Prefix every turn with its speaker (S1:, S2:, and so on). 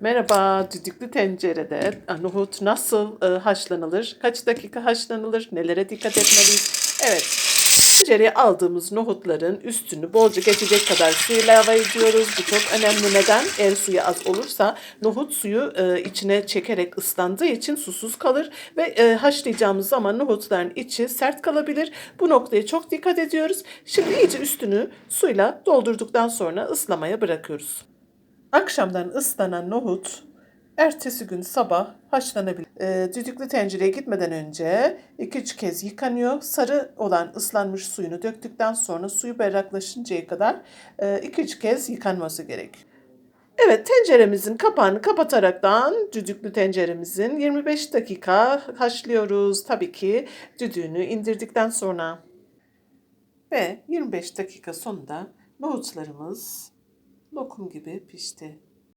S1: Merhaba, düdüklü tencerede nohut nasıl e, haşlanılır? Kaç dakika haşlanılır? Nelere dikkat etmeliyiz? Evet, tencereye aldığımız nohutların üstünü bolca geçecek kadar su ilave ediyoruz. Bu çok önemli. Neden? Eğer suyu az olursa nohut suyu e, içine çekerek ıslandığı için susuz kalır ve e, haşlayacağımız zaman nohutların içi sert kalabilir. Bu noktaya çok dikkat ediyoruz. Şimdi iyice üstünü suyla doldurduktan sonra ıslamaya bırakıyoruz. Akşamdan ıslanan nohut ertesi gün sabah haşlanabilir. Ee, düdüklü tencereye gitmeden önce 2-3 kez yıkanıyor. Sarı olan ıslanmış suyunu döktükten sonra suyu berraklaşıncaya kadar 2-3 kez yıkanması gerek. Evet tenceremizin kapağını kapataraktan düdüklü tenceremizin 25 dakika haşlıyoruz. Tabii ki düdüğünü indirdikten sonra. Ve 25 dakika sonunda nohutlarımız lokum gibi pişti.